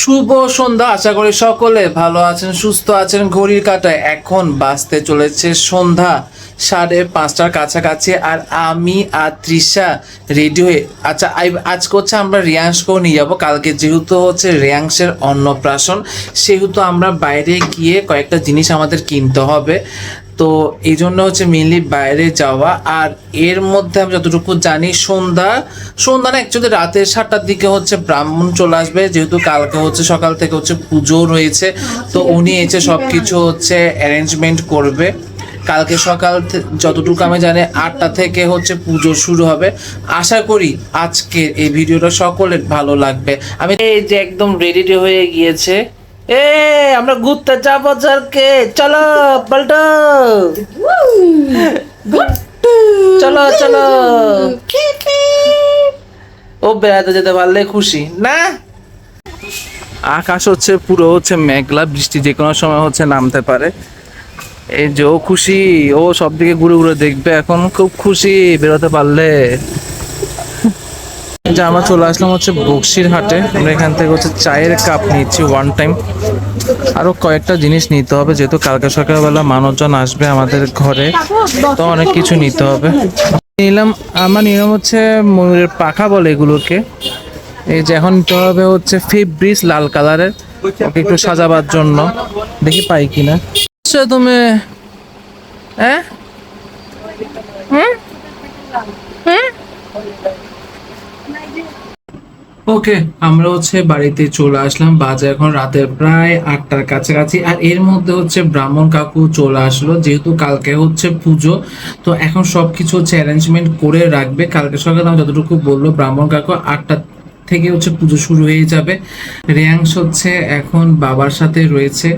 শুভ সন্ধ্যা। আশা করি সকলে ভালো আছেন, সুস্থ আছেন। ঘড়ির কাটায় এখন বাজতে চলেছে সন্ধ্যা সাড়ে পাঁচটার কাছাকাছি। আর আমি আর তৃষা রেডি হয়ে আচ্ছা আজকে হচ্ছে আমরা রিয়াংশকেও নিয়ে যাব। কালকে যেহেতু হচ্ছে রিয়াংশের অন্নপ্রাশন, সেহেতু আমরা বাইরে গিয়ে কয়েকটা জিনিস আমাদের কিনতে হবে। তো এই জন্য হচ্ছে মেনলি বাইরে যাওয়া। আর এর মধ্যে আমি যতটুকু জানি সন্ধ্যা সন্ধ্যা না অ্যাকচুয়ালি রাতের সাতটার দিকে হচ্ছে ব্রাহ্মণ চলে আসবে। যেহেতু কালকে হচ্ছে সকাল থেকে হচ্ছে পুজো রয়েছে, তো উনি এসে সব কিছু হচ্ছে অ্যারেঞ্জমেন্ট করবে। কালকে সকাল যতটুকু আমি জানি আটটা থেকে হচ্ছে পুজো শুরু হবে। আশা করি আজকের এই ভিডিওটা সকলের ভালো লাগবে। আমি এই যে একদম রেডি হয়ে গিয়েছে। এ, আমরা ঘুরতে যাব চলো, পাল্টো। চলো চলো। ও বেড়াতে যেতে পারলে খুশি, না? আকাশ হচ্ছে পুরো হচ্ছে মেঘলা, বৃষ্টি যে কোনো সময় হচ্ছে নামতে পারে। এই যে ও খুশি, ও সব দিকে ঘুরে ঘুরে দেখবে, এখন খুব খুশি বেরোতে পারলে। যে আমরা চলে আসলাম হচ্ছে বক্সির হাটে। আমরা এখান থেকে হচ্ছে চায়ের কাপ নিচ্ছি ওয়ান টাইম আরও কয়েকটা জিনিস নিতে হবে, যেহেতু কালকে সকালবেলা মানুষজন আসবে আমাদের ঘরে, তো অনেক কিছু নিতে হবে। নিলাম, আমার নিলাম হচ্ছে ময়ূরের পাখা বলে এগুলোকে। এই যে এখন নিতে হবে হচ্ছে ফেব্রিস লাল কালারের। ওকে একটু সাজাবার জন্য। দেখি পাই কিনা। আচ্ছা তুমি হ্যাঁ? ওকে, আমরা হচ্ছে বাড়িতে চলে আসলাম। বাজে এখন রাতের প্রায় আটটার কাছাকাছি। আর এর মধ্যে হচ্ছে ব্রাহ্মণ কাকু চলে আসলো, যেহেতু কালকে হচ্ছে পুজো। তো এখন সব কিছু হচ্ছে অ্যারেঞ্জমেন্ট করে রাখবে। কালকে সকালে আমি যতটুকু বলল, ব্রাহ্মণ কাকু আটটা থেকে হচ্ছে পুজো শুরু হয়ে যাবে। রেয়াংশ হচ্ছে এখন বাবার সাথে রয়েছে।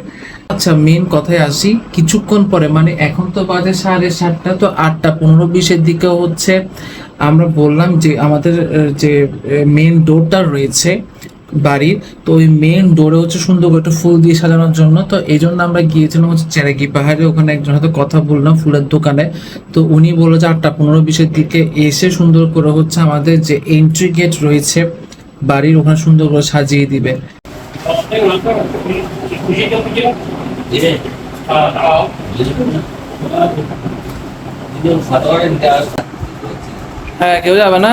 আচ্ছা মেন কথায় আসি, কিছুক্ষণ পরে মানে এখন তো বাজে সাড়ে সাতটা, তো আটটা পনেরো বিশের দিকে হচ্ছে আমরা বললাম যে আমাদের যে মেন ডোরটা রয়েছে বাড়ির, তো ওই মেন ডোরে হচ্ছে সুন্দর করে একটু ফুল দিয়ে সাজানোর জন্য। তো এই জন্য আমরা গিয়েছিলাম হচ্ছে চেরাগি পাহাড়ে, ওখানে একজন হয়তো কথা বললাম ফুলের দোকানে। তো উনি বলল যে আটটা পনেরো বিশের দিকে এসে সুন্দর করে হচ্ছে আমাদের যে এন্ট্রি গেট রয়েছে বাড়ির, ওখানে সুন্দর করে সাজিয়ে দিবে। হ্যাঁ কেউ যাবে না?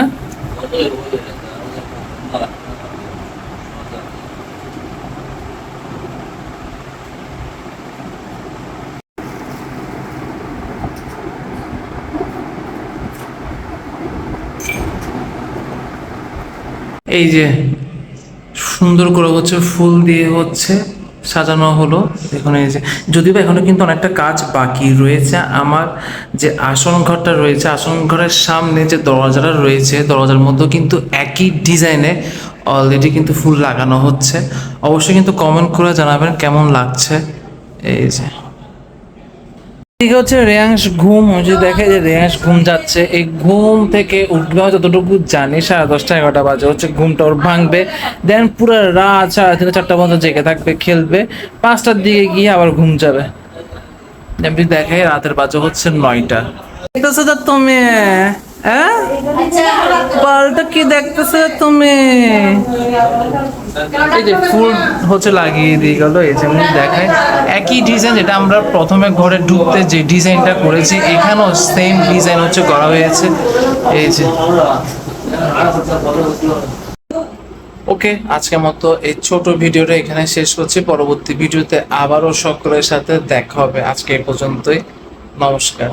এই যে সুন্দর করে হচ্ছে ফুল দিয়ে হচ্ছে সাজানো হলো এখানে এই যে, যদিও এখনও কিন্তু অনেকটা কাজ বাকি রয়েছে। আমার যে আসন ঘরটা রয়েছে, আসন ঘরের সামনে যে দরজাটা রয়েছে, দরজার মধ্যেও কিন্তু একই ডিজাইনে অলরেডি কিন্তু ফুল লাগানো হচ্ছে। অবশ্যই কিন্তু কমেন্ট করে জানাবেন কেমন লাগছে। এই যে। এদিকে হচ্ছে রেয়াংশ ঘুম যদি দেখে যে রেয়াংশ ঘুম যাচ্ছে। এই ঘুম থেকে উঠবে যতটুকু জানি, সাড়ে দশটা, এগারোটা বাজে। হচ্ছে ঘুমটা ওর ভাঙবে। দেন পুরো রাত সাড়ে তিনটা, চারটা পর্যন্ত জেগে থাকবে, খেলবে। পাঁচটার দিকে গিয়ে আবার ঘুম যাবে। এমনি দেখে রাতের বাজে হচ্ছে নয়টা। তুমি? হ্যাঁ? পাল্টা কি দেখতেছো তুমি? এই যে ফুল হচ্ছে লাগিয়ে দিয়ে গেল, এই যে দেখায়। একই ডিজাইন যেটা আমরা প্রথমে ঘরে ঢুকতে যে ডিজাইনটা করেছি, এখানেও সেম ডিজাইন হচ্ছে, করা হয়েছে। এই যে। ওকে, আজকের মতো এই ছোট ভিডিওটা এখানে শেষ করছি। পরবর্তী ভিডিওতে আবারও সকলের সাথে দেখা হবে। আজকে এই পর্যন্তই। নমস্কার।